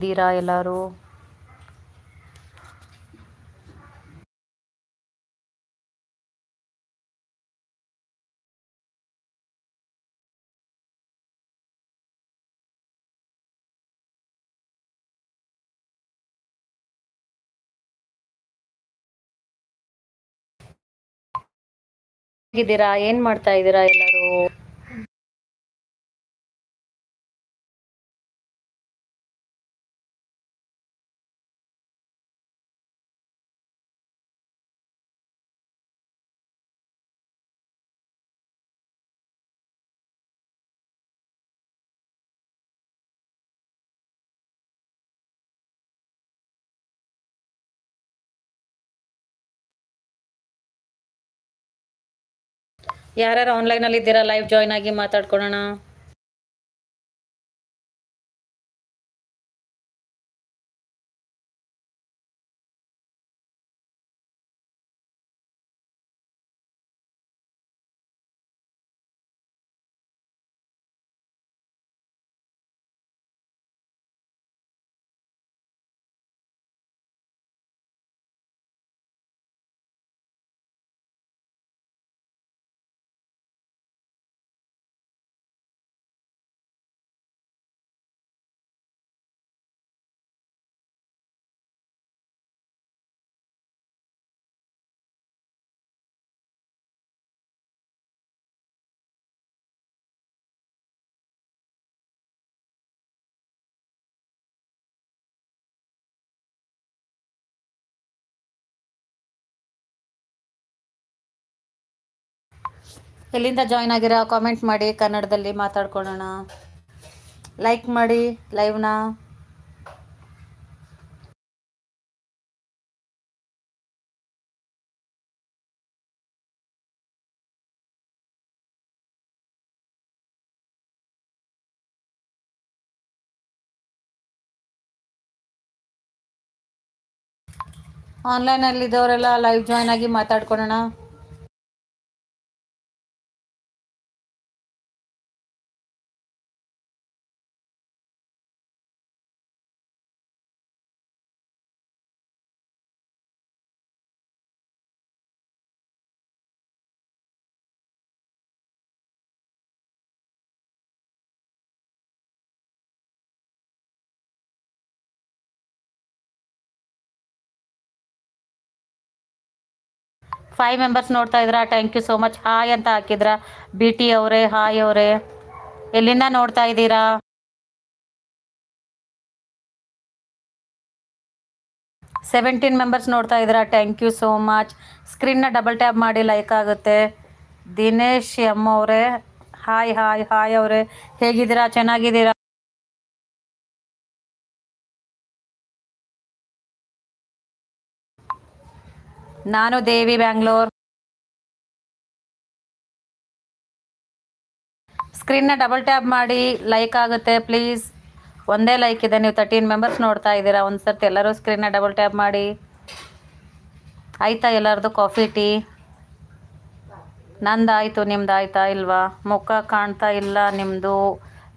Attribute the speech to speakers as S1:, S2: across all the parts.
S1: ಇದ್ದೀರಾ ಎಲ್ಲರೂ? ಹೇಗಿದ್ದೀರಾ? ಏನ್ ಮಾಡ್ತಾ ಇದ್ದೀರಾ ಎಲ್ಲರೂ? ಯಾರ್ಯಾರು ಆನ್ಲೈನ್ ಅಲ್ಲಿ ಇದ್ದೀರಾ? ಲೈವ್ ಜಾಯ್ನ್ ಆಗಿ ಮಾತಾಡ್ಕೊಳ್ಳೋಣ. ಎಲ್ಲಿಂದ ಜಾಯ್ನ್ ಆಗಿರೋ ಕಾಮೆಂಟ್ ಮಾಡಿ, ಕನ್ನಡದಲ್ಲಿ ಮಾತಾಡ್ಕೊಳ್ಳೋಣ. ಲೈಕ್ ಮಾಡಿ ಲೈವ್ನ ಆನ್ಲೈನಲ್ಲಿ ಇದ್ದವರೆಲ್ಲ ಲೈವ್ ಜಾಯ್ನ್ ಆಗಿ ಮಾತಾಡ್ಕೊಳ್ಳೋಣ. ಫೈವ್ ಮೆಂಬರ್ಸ್ ನೋಡ್ತಾ ಇದ್ರಾ? Thank you so much hi ಅಂತ ಹಾಕಿದ್ರ? ಬಿ ಟಿ ಅವರೇ ಹಾಯ್ ಅವರೇ. ಎಲ್ಲಿಂದ ನೋಡ್ತಾ ಇದ್ದೀರಾ? ಸೆವೆಂಟೀನ್ ಮೆಂಬರ್ಸ್ ನೋಡ್ತಾ ಇದ್ದೀರಾ ಥ್ಯಾಂಕ್ ಯು ಸೋ ಮಚ್ ಸ್ಕ್ರೀನ್ನ ಡಬಲ್ ಟ್ಯಾಪ್ ಮಾಡಿ ಲೈಕ್ ಆಗುತ್ತೆ. ದಿನೇಶ್ ಎಂ ಅವರೇ ಹಾಯ್ ಹಾಯ್ ಹಾಯ್ ಅವರೇ. ಹೇಗಿದ್ದೀರಾ? ಚೆನ್ನಾಗಿದ್ದೀರಾ? ನಾನು ದೇವಿ ಬ್ಯಾಂಗ್ಳೂರ್. ಸ್ಕ್ರೀನ್ನ ಡಬಲ್ ಟ್ಯಾಪ್ ಮಾಡಿ ಲೈಕ್ ಆಗುತ್ತೆ ಪ್ಲೀಸ್ ಒಂದೇ ಲೈಕ್ ಇದೆ, ನೀವು ತರ್ಟೀನ್ ಮೆಂಬರ್ಸ್ ನೋಡ್ತಾ ಇದ್ದೀರಾ. ಒಂದು ಸರ್ತಿ ಎಲ್ಲರೂ ಸ್ಕ್ರೀನ್ನ ಡಬಲ್ ಟ್ಯಾಪ್ ಮಾಡಿ. ಆಯ್ತಾ ಎಲ್ಲರದು ಕಾಫಿ ಟೀ ನಂದಾಯಿತು ನಿಮ್ದು ಆಯಿತಾ ಇಲ್ವಾ? ಮುಖ ಕಾಣ್ತಾ ಇಲ್ಲ ನಿಮ್ಮದು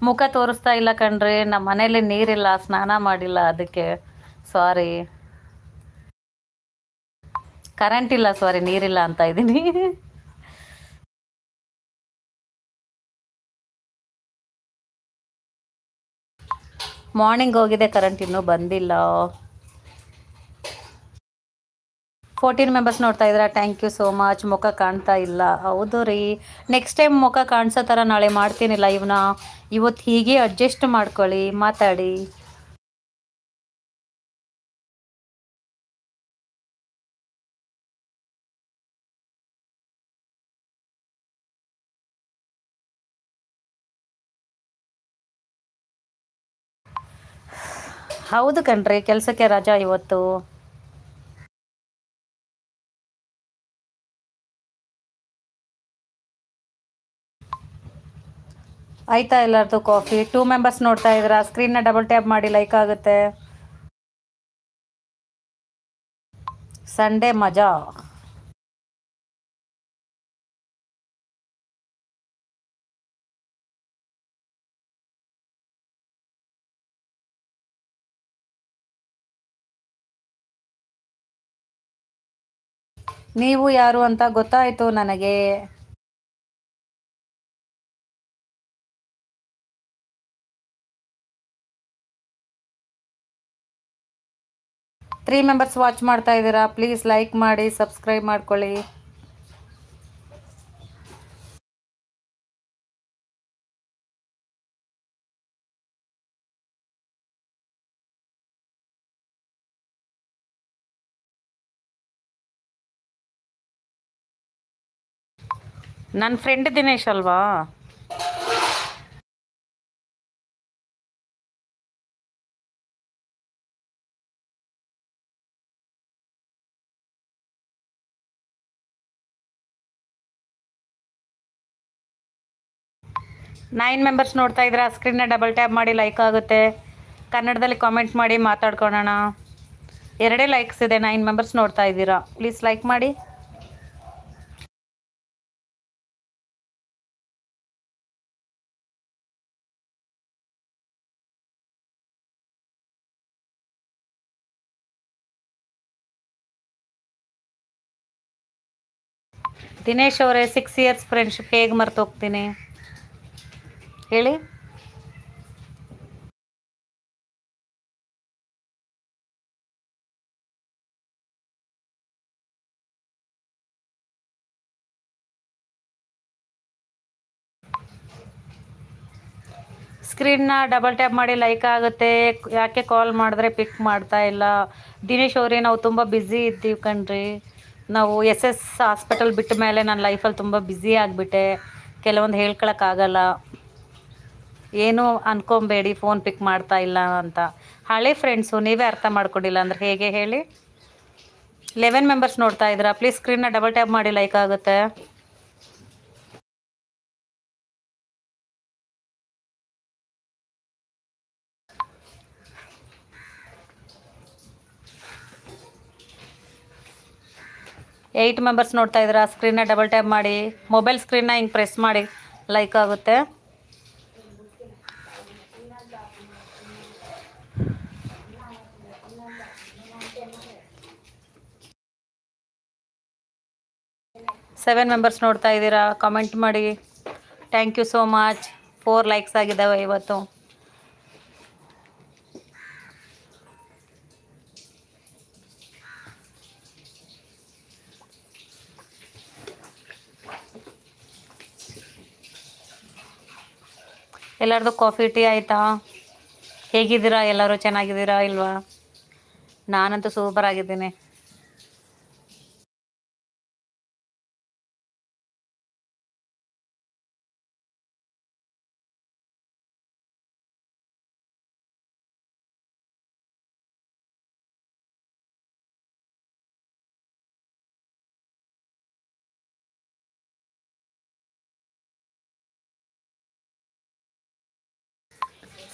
S1: ಮುಖ ತೋರಿಸ್ತಾ ಇಲ್ಲ ಕಣ್ರಿ. ನಮ್ಮ ಮನೇಲಿ ನೀರಿಲ್ಲ, ಸ್ನಾನ ಮಾಡಿಲ್ಲ ಅದಕ್ಕೆ. ಸಾರಿ ಕರೆಂಟ್ ಇಲ್ಲ ಸಾರಿ ನೀರಿಲ್ಲ ಅಂತ ಇದ್ದೀನಿ. ಮಾರ್ನಿಂಗ್ ಹೋಗಿದೆ ಕರೆಂಟ್ ಇನ್ನೂ ಬಂದಿಲ್ಲ. ಫೋರ್ಟೀನ್ ಮೆಂಬರ್ಸ್ ನೋಡ್ತಾ ಇದ್ದೀರಾ? ಥ್ಯಾಂಕ್ ಯು ಸೋ ಮಚ್ ಮುಖ ಕಾಣ್ತಾ ಇಲ್ಲ. ಹೌದು ರೀ. ನೆಕ್ಸ್ಟ್ ಟೈಮ್ ಮುಖ ಕಾಣಿಸೋ ಥರ ನಾಳೆ ಮಾಡ್ತೀನಿ ಲೈವ್ನ ಇವತ್ತು ಹೀಗೆ ಅಡ್ಜಸ್ಟ್ ಮಾಡ್ಕೊಳ್ಳಿ. ಮಾತಾಡಿ. ಹೌದು ಕಣ್ರಿ, ಕೆಲಸಕ್ಕೆ ರಜಾ ಇವತ್ತು. ಆಯ್ತಾ ಎಲ್ಲರದು ಕಾಫಿ ಟೂ ಮೆಂಬರ್ಸ್ ನೋಡ್ತಾ ಇದ್ದೀರಾ? ನ ಡಬಲ್ ಟ್ಯಾಪ್ ಮಾಡಿ ಲೈಕ್ ಆಗುತ್ತೆ. ಸಂಡೇ ಮಜಾ. ನೀವು ಯಾರು ಅಂತ ಗೊತ್ತಾಯಿತು ನನಗೆ. ತ್ರೀ ಮೆಂಬರ್ಸ್ ವಾಚ್ ಮಾಡ್ತಾ ಇದ್ದೀರಾ ಪ್ಲೀಸ್ ಲೈಕ್ ಮಾಡಿ ಸಬ್ಸ್ಕ್ರೈಬ್ ಮಾಡ್ಕೊಳ್ಳಿ. ನನ್ನ ಫ್ರೆಂಡ್ ದಿನೇಶ್ ಅಲ್ವಾ? ನೈನ್ ಮೆಂಬರ್ಸ್ ನೋಡ್ತಾ ಇದ್ರೆ ಸ್ಕ್ರೀನ್ನ ಡಬಲ್ ಟ್ಯಾಪ್ ಮಾಡಿ ಲೈಕ್ ಆಗುತ್ತೆ. ಕನ್ನಡದಲ್ಲಿ ಕಾಮೆಂಟ್ ಮಾಡಿ ಮಾತಾಡ್ಕೊಳ್ಳೋಣ ಎರಡೇ ಲೈಕ್ಸ್ ಇದೆ. ನೈನ್ ಮೆಂಬರ್ಸ್ ನೋಡ್ತಾ ಇದ್ದೀರಾ? ಪ್ಲೀಸ್ ಲೈಕ್ ಮಾಡಿ. ದಿನೇಶ್ ಅವರೇ ಸಿಕ್ಸ್ ಇಯರ್ಸ್ ಫ್ರೆಂಡ್ಶಿಪ್ ಹೇಗೆ ಮರ್ತೋಗ್ತೀನಿ? ಹೇಳಿ. ಸ್ಕ್ರೀನ್ನ ಡಬಲ್ ಟ್ಯಾಪ್ ಮಾಡಿ ಲೈಕ್ ಆಗುತ್ತೆ. ಯಾಕೆ ಕಾಲ್ ಮಾಡಿದ್ರೆ ಪಿಕ್ ಮಾಡ್ತಾ ಇಲ್ಲ? ದಿನೇಶ್ ಅವರೇ, ನಾವು ತುಂಬ ಬ್ಯುಸಿ ಇದ್ದೀವಿ ಕಣ್ರಿ. ನಾವು ಎಸ್ ಎಸ್ ಹಾಸ್ಪಿಟಲ್ ಬಿಟ್ಟ ಮೇಲೆ ನನ್ನ ಲೈಫಲ್ಲಿ ತುಂಬ ಬ್ಯುಸಿ ಆಗಿಬಿಟ್ಟೆ. ಕೆಲವೊಂದು ಹೇಳ್ಕೊಳಕ್ಕಾಗಲ್ಲ. ಏನೂ ಅನ್ಕೊಬೇಡಿ, ಫೋನ್ ಪಿಕ್ ಮಾಡ್ತಾ ಇಲ್ಲ ಅಂತ. ಹಳೆ ಫ್ರೆಂಡ್ಸು, ನೀವೇ ಅರ್ಥ ಮಾಡ್ಕೊಂಡಿಲ್ಲ ಅಂದ್ರೆ ಹೇಗೆ ಹೇಳಿ? ಲೆವೆನ್ ಮೆಂಬರ್ಸ್ ನೋಡ್ತಾ ಇದ್ದೀರಾ? ಪ್ಲೀಸ್ ಸ್ಕ್ರೀನ್ನ ಡಬಲ್ ಟ್ಯಾಪ್ ಮಾಡಿ ಲೈಕ್ ಆಗುತ್ತೆ. ಏಯ್ಟ್ ಮೆಂಬರ್ಸ್ ನೋಡ್ತಾ ಇದ್ದೀರಾ? ಸ್ಕ್ರೀನ್ನ ಡಬಲ್ ಟ್ಯಾಪ್ ಮಾಡಿ. ಮೊಬೈಲ್ ಸ್ಕ್ರೀನ್ನ ಹಿಂಗೆ ಪ್ರೆಸ್ ಮಾಡಿ. ಲೈಕ್ ಆಗುತ್ತೆ. ಸೆವೆನ್ ಮೆಂಬರ್ಸ್ ನೋಡ್ತಾ ಇದ್ದೀರಾ? ಕಾಮೆಂಟ್ ಮಾಡಿ. Thank you so much four likes ಆಗಿದ್ದಾವೆ ಇವತ್ತು. ಎಲ್ಲರದು ಕಾಫಿ ಟೀ ಆಯಿತಾ? ಹೇಗಿದ್ದೀರಾ? ಎಲ್ಲರೂ ಚೆನ್ನಾಗಿದ್ದೀರಾ ಇಲ್ವಾ? ನಾನಂತೂ ಸೂಪರ್ ಆಗಿದ್ದೀನಿ.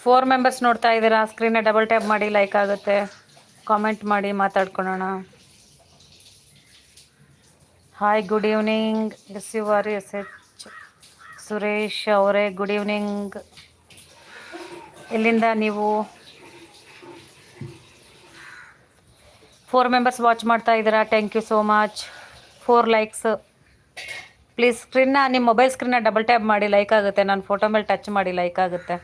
S1: ಫೋರ್ ಮೆಂಬರ್ಸ್ ನೋಡ್ತಾ ಇದ್ದೀರಾ? ಸ್ಕ್ರೀನ್ನ ಡಬಲ್ ಟ್ಯಾಪ್ ಮಾಡಿ ಲೈಕ್ ಆಗುತ್ತೆ. ಕಾಮೆಂಟ್ ಮಾಡಿ ಮಾತಾಡ್ಕೊಳ್ಳೋಣ hi good evening S U R S H Suresh ಅವರೇ. ಗುಡ್ ಈವ್ನಿಂಗ್ ಎಲ್ಲಿಂದ ನೀವು ಫೋರ್ ಮೆಂಬರ್ಸ್ ವಾಚ್ ಮಾಡ್ತಾ ಇದ್ದೀರಾ? Thank you so much four likes please ಸ್ಕ್ರೀನ್ನ ನಿಮ್ಮ ಮೊಬೈಲ್ ಸ್ಕ್ರೀನ್ನ ಡಬಲ್ ಟ್ಯಾಪ್ ಮಾಡಿ ಲೈಕ್ ಆಗುತ್ತೆ. ನಾನು ಫೋಟೋ ಮೇಲೆ ಟಚ್ ಮಾಡಿ ಲೈಕ್ ಆಗುತ್ತೆ.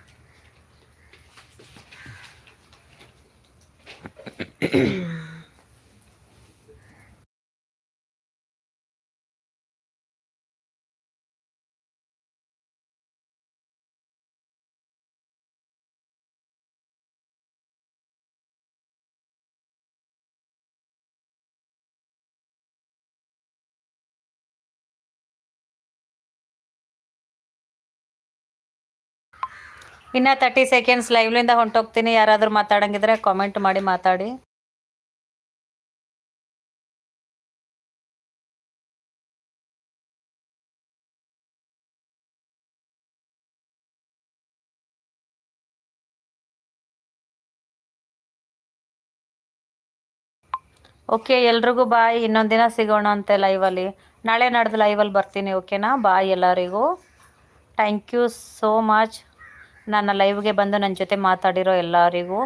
S1: ಇನ್ನು ತರ್ಟಿ ಸೆಕೆಂಡ್ಸ್ ಲೈವ್ಲಿಂದ ಹೊಂಟೋಗ್ತೀನಿ. ಯಾರಾದರೂ ಮಾತಾಡಂಗಿದ್ರೆ ಕಾಮೆಂಟ್ ಮಾಡಿ ಮಾತಾಡಿ. ಓಕೆ ಎಲ್ರಿಗೂ ಬಾಯ್. ಇನ್ನೊಂದು ದಿನ ಸಿಗೋಣ ಅಂತೆ ಲೈವಲ್ಲಿ ನಾಳೆ ನಡೆದು ಲೈವಲ್ಲಿ ಬರ್ತೀನಿ ಓಕೆನಾ ಬಾಯ್ ಎಲ್ಲರಿಗೂ. ಥ್ಯಾಂಕ್ ಯು ಸೋ ಮಚ್ ನನ್ನ ಲೈವ್ಗೆ ಬಂದು ನನ್ನ ಜೊತೆ ಮಾತಾಡಿರೋ ಎಲ್ಲರಿಗೂ.